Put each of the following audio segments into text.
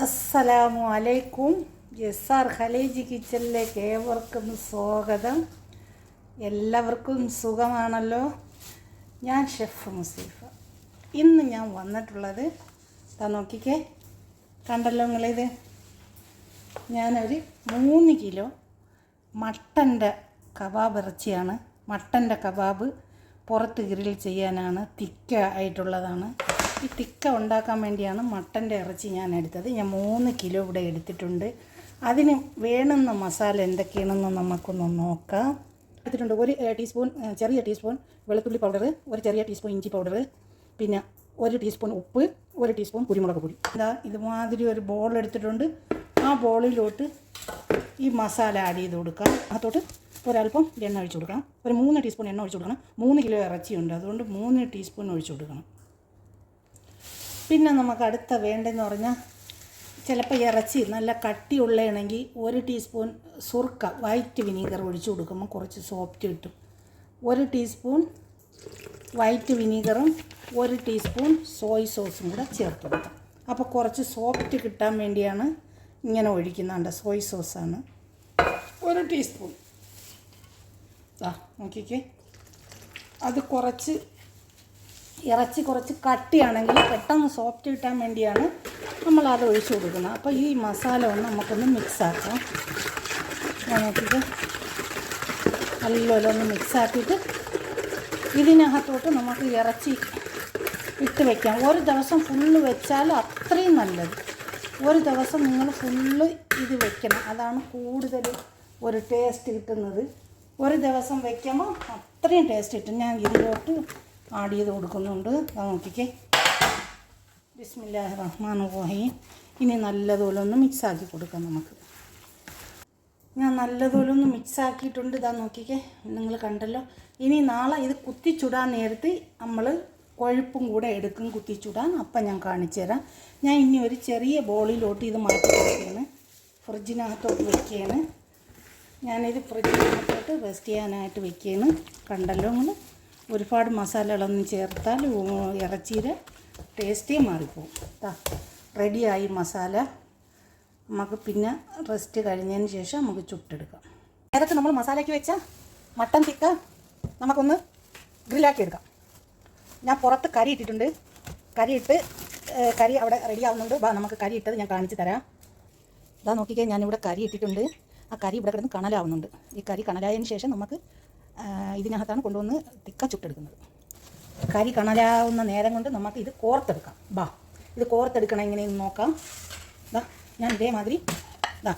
അസ്സലാമു അലൈക്കും S R ഖലേജ് കിച്ചണിലേക്ക് ഏവർക്കും സ്വാഗതം. എല്ലാവർക്കും സുഖമാണല്ലോ? ഞാൻ ഷെഫ് മുസീഫ. ഇന്ന് ഞാൻ വന്നിട്ടുള്ളത് താ നോക്കിക്കേ കണ്ടല്ലോ നിങ്ങളിത്? ഞാനൊരു മൂന്ന് കിലോ മട്ടന്റെ കബാബ് ഇറച്ചിയാണ്. മട്ടന്റെ കബാബ് പുറത്ത് ഗ്രിൽ ചെയ്യാനാണ് തിക്ക ആയിട്ടുള്ളതാണ് ഈ തിക്ക ഉണ്ടാക്കാൻ വേണ്ടിയാണ് മട്ടന്റെ ഇറച്ചി ഞാൻ എടുത്തത്. ഞാൻ മൂന്ന് കിലോ ഇവിടെ എടുത്തിട്ടുണ്ട്. അതിന് വേണുന്ന മസാല എന്തൊക്കെയാണെന്ന് നമുക്കൊന്ന് നോക്കാം. എടുത്തിട്ടുണ്ട് ഒരു ടീസ്പൂൺ ചെറിയ ടീസ്പൂൺ വെളുത്തുള്ളി പൗഡർ ഒരു ചെറിയ ടീസ്പൂൺ ഇഞ്ചി പൗഡർ പിന്നെ ഒരു ടീസ്പൂൺ ഉപ്പ് ഒരു ടീസ്പൂൺ കുരുമുളക് പൊടി. ഇതാ ഇതുമാതിരി ഒരു ബോൾ എടുത്തിട്ടുണ്ട്. ആ ബോളിലോട്ട് ഈ മസാല ആഡ് ചെയ്ത് കൊടുക്കാം. അതോട്ട് ഒരല്പം എണ്ണ ഒഴിച്ച് കൊടുക്കണം. ഒരു മൂന്ന് ടീസ്പൂൺ എണ്ണ ഒഴിച്ച് കൊടുക്കണം. മൂന്ന് കിലോ ഇറച്ചിയുണ്ട്. അതുകൊണ്ട് മൂന്ന് ടീസ്പൂൺ ഒഴിച്ച് കൊടുക്കണം. പിന്നെ നമുക്ക് അടുത്ത വേണ്ടതെന്ന് പറഞ്ഞാൽ ചിലപ്പോൾ ഇറച്ചി നല്ല കട്ടിയുള്ളതാണെങ്കിൽ ഒരു ടീസ്പൂൺ സുർക്ക വൈറ്റ് വിനീഗർ ഒഴിച്ചു കൊടുക്കുമ്പോൾ കുറച്ച് സോഫ്റ്റ് കിട്ടും. ഒരു ടീസ്പൂൺ വൈറ്റ് വിനീഗറും ഒരു ടീസ്പൂൺ സോയ് സോസും കൂടെ ചേർത്ത് കൊടുക്കാം. അപ്പോൾ കുറച്ച് സോഫ്റ്റ് കിട്ടാൻ വേണ്ടിയാണ് ഇങ്ങനെ ഒഴിക്കുന്നുണ്ട് സോയ് സോസാണ് ഒരു ടീസ്പൂൺ. ആ നോക്കിക്കേ. അത് കുറച്ച് ഇറച്ചി കുറച്ച് കട്ടിയാണെങ്കിൽ പെട്ടെന്ന് സോഫ്റ്റ് കിട്ടാൻ വേണ്ടിയാണ് നമ്മൾ അത് ഒഴിച്ചു കൊടുക്കുന്നത്. അപ്പോൾ ഈ മസാല ഒന്ന് നമുക്കൊന്ന് മിക്സാക്കാം നോക്കിയിട്ട് നല്ലപോലെ ഒന്ന് മിക്സ് ആക്കിയിട്ട് ഇതിനകത്തോട്ട് നമുക്ക് ഇറച്ചി ഇട്ട് വയ്ക്കാം ഒരു ദിവസം ഫുള്ള് വെച്ചാൽ അത്രയും നല്ലത്. ഒരു ദിവസം നിങ്ങൾ ഫുള്ള് ഇത് വെക്കണം. അതാണ് കൂടുതൽ ഒരു ടേസ്റ്റ് കിട്ടുന്നത്. ഒരു ദിവസം വയ്ക്കുമ്പോൾ അത്രയും ടേസ്റ്റ് കിട്ടും. ഞാൻ ഇതിലോട്ട് ആഡ് ചെയ്ത് കൊടുക്കുന്നുണ്ട്. അത് നോക്കിക്കേ. ബിസ്മില്ലാഹി റഹ്മാൻ റഹീം ഇനി നല്ലതുപോലെ ഒന്ന് മിക്സാക്കി കൊടുക്കാം നമുക്ക്. ഞാൻ നല്ലതുപോലെ ഒന്ന് മിക്സാക്കിയിട്ടുണ്ട്. ഇതാ നോക്കിക്കേ. നിങ്ങൾ കണ്ടല്ലോ. ഇനി നാളെ ഇത് കുത്തിച്ചുടാൻ നേരത്തെ നമ്മൾ കൊഴുപ്പും കൂടെ എടുക്കും കുത്തിച്ചുടാൻ. അപ്പം ഞാൻ കാണിച്ചു തരാം. ഞാൻ ഇനി ഒരു ചെറിയ ബോളിലോട്ട് ഇത് മാറ്റി വെക്കുകയാണ് ഫ്രിഡ്ജിനകത്തോട്ട് വെക്കുകയാണ്. ഞാനിത് ഫ്രിഡ്ജിനകത്തോട്ട് റെസ്റ്റ് ചെയ്യാനായിട്ട് വെക്കുകയാണ്. കണ്ടല്ലോ നിങ്ങൾ? ഒരുപാട് മസാലകളൊന്നും ചേർത്താൽ ഇറച്ചിയുടെ ടേസ്റ്റേ മാറിപ്പോവും. റെഡിയായി മസാല. നമുക്ക് പിന്നെ റെസ്റ്റ് കഴിഞ്ഞതിന് ശേഷം നമുക്ക് ചുട്ടെടുക്കാം. നേരത്തെ നമ്മൾ മസാലയ്ക്ക് വെച്ച മട്ടൻ തിക്ക നമുക്കൊന്ന് ഗ്രില്ലാക്കി എടുക്കാം ഞാൻ പുറത്ത് കരി ഇട്ടിട്ടുണ്ട്. കരി ഇട്ട് കരി അവിടെ റെഡി ആവുന്നുണ്ട്. ബാ നമുക്ക് കരി ഇട്ടത് ഞാൻ കാണിച്ചു തരാം. ഇതാ നോക്കിക്കേ ഞാനിവിടെ കരി ഇട്ടിട്ടുണ്ട്. ആ കരി ഇവിടെ കിടന്ന് കണലാവുന്നുണ്ട്. ഈ കരി കണലായതിന് ശേഷം നമുക്ക് ഇതിനകത്താണ് കൊണ്ടുവന്ന് തിക്ക ചുട്ടെടുക്കുന്നത്. കരി കണലാവുന്ന നേരം കൊണ്ട് നമുക്ക് ഇത് കോർത്തെടുക്കാം. ബാ ഇത് കോർത്തെടുക്കണം എങ്ങനെയെന്ന് നോക്കാം. ഇതാ ഞാൻ ഇതേമാതിരി ഇതാ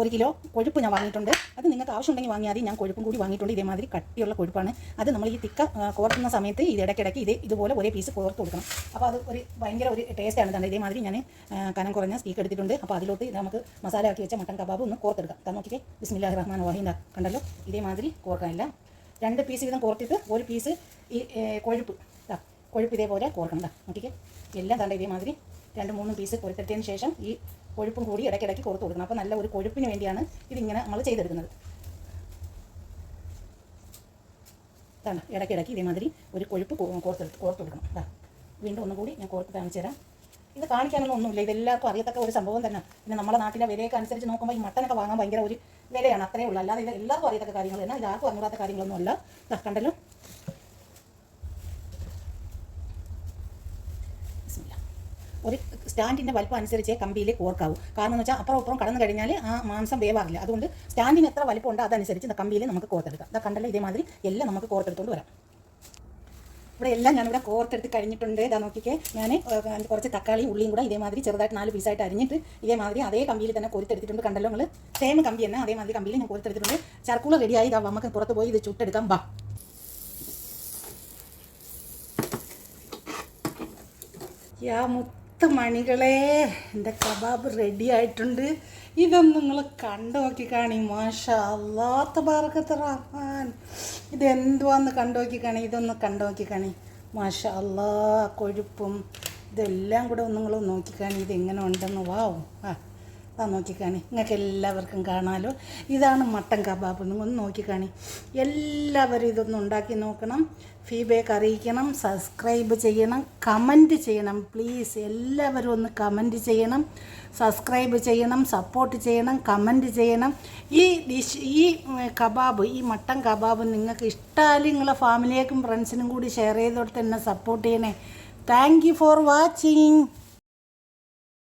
ഒരു കിലോ കൊഴുപ്പ് ഞാൻ വാങ്ങിയിട്ടുണ്ട്. അത് നിങ്ങൾക്ക് ആവശ്യമുണ്ടെങ്കിൽ വാങ്ങിയാൽ മതി. ഞാൻ കൊഴുപ്പും കൂടി വാങ്ങിയിട്ടുണ്ട്. ഇതേമാതിരി കട്ടിയുള്ള കൊഴുപ്പാണ്. അത് നമ്മൾ ഈ തിക്ക കോർക്കുന്ന സമയത്ത് ഇത് ഇടയ്ക്കിടയ്ക്ക് ഇത് ഇതുപോലെ ഒരേ പീസ് കോർത്ത് കൊടുക്കണം. അപ്പോൾ അത് ഒരു ഭയങ്കര ഒരു ടേസ്റ്റാണ് തന്നെ ഇതേമാതിരി ഞാൻ കനം കുറഞ്ഞ സ്പീക്ക് എടുത്തിട്ടുണ്ട്. അപ്പോൾ അതിലോട്ട് നമുക്ക് മസാല ആക്കി വെച്ച മട്ടൻ കബാബ് ഒന്ന് കോർത്തെടുക്കാം. കാരണം നോക്കിക്കേ. ബിസ്മില്ലാഹി റഹ്മാൻ വാഹിന്ദ കണ്ടല്ലോ. ഇതേമാതിരി കോർക്കാനില്ല രണ്ട് പീസ് വീതം കോർത്തിട്ട് ഒരു പീസ് ഈ കൊഴുപ്പ്. കൊഴുപ്പ് ഇതേപോലെ കോർക്കണം. നോക്കിക്കേ. എല്ലാം തന്നെ ഇതേമാതിരി രണ്ട് മൂന്ന് പീസ് കൊരുത്തെടുത്തതിന് ശേഷം ഈ കൊഴുപ്പും കൂടി ഇടയ്ക്കിടയ്ക്ക് കൊടുത്തു കൊടുക്കണം. അപ്പോൾ നല്ല ഒരു കൊഴുപ്പിന് വേണ്ടിയാണ് ഇതിങ്ങനെ നമ്മൾ ചെയ്തെടുക്കുന്നത്. ഇതാണ് ഇടയ്ക്കിടയ്ക്ക് ഇതേമാതിരി ഒരു കൊഴുപ്പ് കോർത്തെടുത്ത് കോർത്ത് കൊടുക്കണം. ഇതാ. വീണ്ടും ഒന്നും കൂടി ഞാൻ കോർത്ത് കാണിച്ചു തരാം. ഇത് കാണിക്കാനൊന്നും ഒന്നുമില്ല. ഇതെല്ലാവർക്കും അറിയത്തക്ക ഒരു സംഭവം തന്നെ. പിന്നെ നമ്മുടെ നാട്ടിലെ വിലയൊക്കെ അനുസരിച്ച് നോക്കുമ്പോൾ ഈ മട്ടനൊക്കെ വാങ്ങാൻ ഭയങ്കര ഒരു വിലയാണ്. അത്രയേ ഉള്ളൂ. അല്ലാതെ ഇത് എല്ലാവർക്കും അറിയത്തക്ക കാര്യങ്ങൾ തന്നെ ഇത് ആർക്കും അറിയാത്ത കാര്യങ്ങളൊന്നും അല്ല. കണ്ടല്ലോ. ഒരു സ്റ്റാൻഡിന്റെ വലിപ്പം അനുസരിച്ചേ കമ്പിയിൽ കോർക്കാവൂ കാരണം എന്ന് വെച്ചാൽ അപ്പുറം അപ്പുറം കടന്നു കഴിഞ്ഞാൽ ആ മാംസം വേവാറില്ല. അതുകൊണ്ട് സ്റ്റാൻഡിന് എത്ര വലിപ്പം ഉണ്ടോ അതനുസരിച്ച് കമ്പിയിൽ നമുക്ക് കോർത്തെടുക്കാം. അതാ കണ്ടല്ലോ ഇതേമാതിരി എല്ലാം നമുക്ക് കോർത്തെടുത്തുകൊണ്ട് വരാം. ഇവിടെ എല്ലാം ഞാനിവിടെ കോർത്തെടുത്ത് കഴിഞ്ഞിട്ടുണ്ട്. ഇതാ നോക്കിക്കേ. ഞാൻ കുറച്ച് തക്കാളിയും ഉള്ളിയും കൂടെ ഇതേമാതിരി ചെറുതായിട്ട് നാല് പീസായിട്ട് അരിഞ്ഞിട്ട് ഇതേമാതിരി അതേ കമ്പിയിൽ തന്നെ കോരിത്തെടുത്തിട്ടുണ്ട് കണ്ടല്ലോ നമ്മൾ സെയിം കമ്പി തന്നെ അതേമാതിരി കമ്പിയിൽ ഞാൻ കോരിത്തെടുത്തിട്ടുണ്ട്. ചർക്കൂള റെഡിയായി ഇതാ നമുക്ക് പുറത്ത് പോയി ഇത് ചുട്ടെടുക്കാം. ബാ. യാ മണികളെ എന്റെ കബാബ് റെഡി ആയിട്ടുണ്ട്. ഇതൊന്ന് നിങ്ങൾ കണ്ടു നോക്കി കാണി. മാഷ അല്ലാത്ത ബാർക്കത്ത് റഹ്മാൻ. ഇത് എന്തുവാന്ന് കണ്ടു നോക്കി കാണി. ഇതൊന്ന് കണ്ടു നോക്കി കാണി. മാഷ അല്ലാ കൊഴുപ്പും ഇതെല്ലാം കൂടെ ഒന്ന് നിങ്ങൾ നോക്കി കാണി. എങ്ങനെ ഉണ്ടെന്ന്. വാവും ആ. ഇതാ നോക്കിക്കാണി നിങ്ങൾക്ക് എല്ലാവർക്കും കാണാമല്ലോ ഇതാണ് മട്ടൻ കബാബ് ഒന്ന് നോക്കിക്കാണി എല്ലാവരും ഇതൊന്ന് ഉണ്ടാക്കി നോക്കണം. ഫീഡ്ബാക്ക് അറിയിക്കണം. സബ്സ്ക്രൈബ് ചെയ്യണം. കമന്റ് ചെയ്യണം. പ്ലീസ് എല്ലാവരും ഒന്ന് കമന്റ് ചെയ്യണം. സബ്സ്ക്രൈബ് ചെയ്യണം. സപ്പോർട്ട് ചെയ്യണം. കമന്റ് ചെയ്യണം. ഈ ഡിഷ് ഈ കബാബ് ഈ മട്ടൻ കബാബ് നിങ്ങൾക്ക് ഇഷ്ടമായാലും നിങ്ങളെ ഫാമിലിയേക്കും ഫ്രണ്ട്സിനും കൂടി ഷെയർ ചെയ്തോടത്ത് എന്നെ സപ്പോർട്ട് ചെയ്യണേ. Thank you for watching